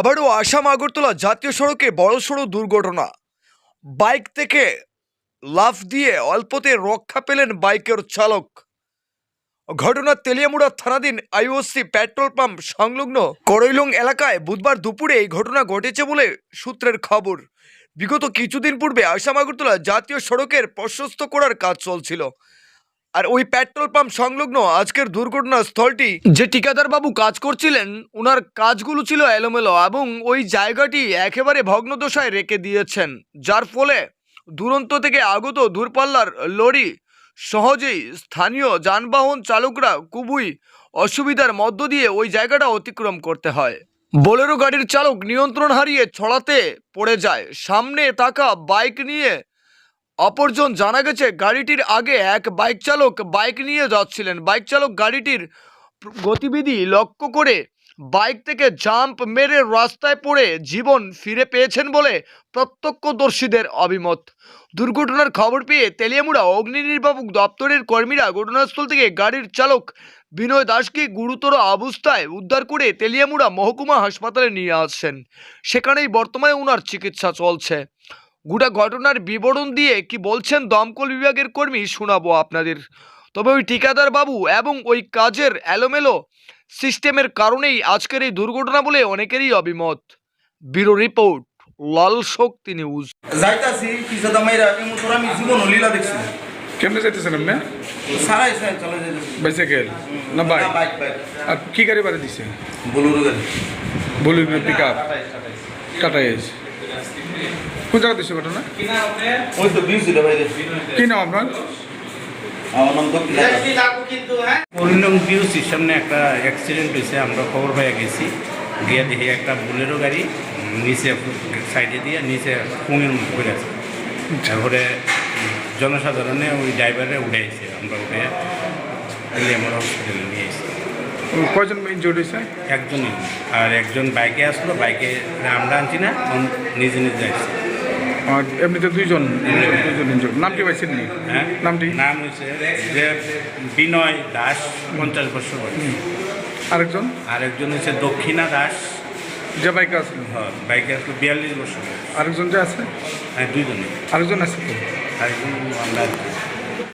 আবারও আসাম আগরতলা জাতীয় সড়কে বড়সড় দুর্ঘটনা। বাইক থেকে লাফ দিয়ে অল্পতে রক্ষা পেলেন বাইকের চালক। ঘটনা তেলিয়ামুড়া থানাধীন আইওসি পেট্রোল পাম্প সংলগ্ন করৈলং এলাকায় বুধবার দুপুরে এই ঘটনা ঘটেছে বলে সূত্রের খবর। বিগত কিছুদিন পূর্বে আসাম আগরতলা জাতীয় সড়কের প্রশস্ত করার কাজ চলছিল। আর ওই পেট্রোল পাম্প সংলগ্ন আজকের দুর্ঘটনা স্থলটি যে ঠিকাদার বাবু কাজ করছিলেন ওনার কাজগুলো ছিল এলোমেলো এবং ওই জায়গাটি একেবারে ভগ্নদশায় রেখে দিয়েছেন। যার ফলে দুরন্ত থেকে আগত দূরপাল্লার লরি, সহজেই স্থানীয় যানবাহন চালকরা খুবই অসুবিধার মধ্য দিয়ে ওই জায়গাটা অতিক্রম করতে হয়। বোলেরো গাড়ির চালক নিয়ন্ত্রণ হারিয়ে ছড়াতে পড়ে যায়। সামনে থাকা বাইক নিয়ে অপরজন জানা গেছে, গাড়িটির আগে এক বাইক চালক বাইক নিয়ে যাচ্ছিলেন। বাইক চালক গাড়িটির গতিবিধি লক্ষ্য করে বাইক থেকে জাম্প মেরে রাস্তায় পড়ে জীবন ফিরে পেয়েছেন বলে প্রত্যক্ষদর্শীদের অভিমত। দুর্ঘটনার খবর পেয়ে তেলিয়ামুড়া অগ্নি নির্বাপক দপ্তরের কর্মীরা ঘটনাস্থল থেকে গাড়ির চালক বিনয় দাসকে গুরুতর অবস্থায় উদ্ধার করে তেলিয়ামুড়া মহকুমা হাসপাতালে নিয়ে আসছেন। সেখানেই বর্তমানে ওনার চিকিৎসা চলছে। গোটা ঘটনার বিবরণ দিয়ে কি বলছেন দমকল বিভাগের কর্মী শোনাবো আপনাদের। তবে ওই ঠিকাদার বাবু এবং ওই কাজের এলোমেলো সিস্টেমের কারণেই আজকের এই দুর্ঘটনা বলে অনেকেরই অভিমত। Bureau report Lal Shakti news. যাইতাছি পিছে দামাইরা এমন তোর আমি জীবন লীলা দেখছি। কেমনে যাইতেছেন আপনি? সারাই সারাই চলে যাইতেছি। বাইসাইকেল না বাইক বাইক বাইক আর কি গাড়ি বাড়ি দিছে? বলুরু গাড়ি। বলুন পিক আপ টাটা এজ কোন জায়গা দিছে ঘটনা? ওই তো বিউজ দিলে ভাই কি নাম আপনার? পরিণম বিউসির সামনে একটা অ্যাক্সিডেন্ট হয়েছে আমরা খবর পেয়ে গেছি। গিয়ে দেখি একটা বুলেরো গাড়ি নিচে সাইডে দিয়ে নিচে পুঙের মুখ আছে তারপরে জনসাধারণে ওই ড্রাইভারে উঠে এসে আমরা উঠে আমার হসপিটালে নিয়ে এসেছি কয়জন ইনজুর্ড হয়েছে? একজনই। আর একজন বাইকে আসলো বাইকে আমরা আনছি না নিজে নিজে আসছে। এমনিতে দুইজন দুইজন ইনজুর্ড নাম কি পাইছেন নি হ্যাঁ নামটি নাম হয়েছে যে বিনয় দাস পঞ্চাশ বছর বয়স। আরেকজন? আর একজন হচ্ছে দক্ষিণা দাস। যে বাইকে আসলো? হ্যাঁ, বাইকে আসলো বিয়াল্লিশ বছর। আরেকজন যে আছে? হ্যাঁ দুইজনে আরেকজন আছে তো? আরেকজন আমরা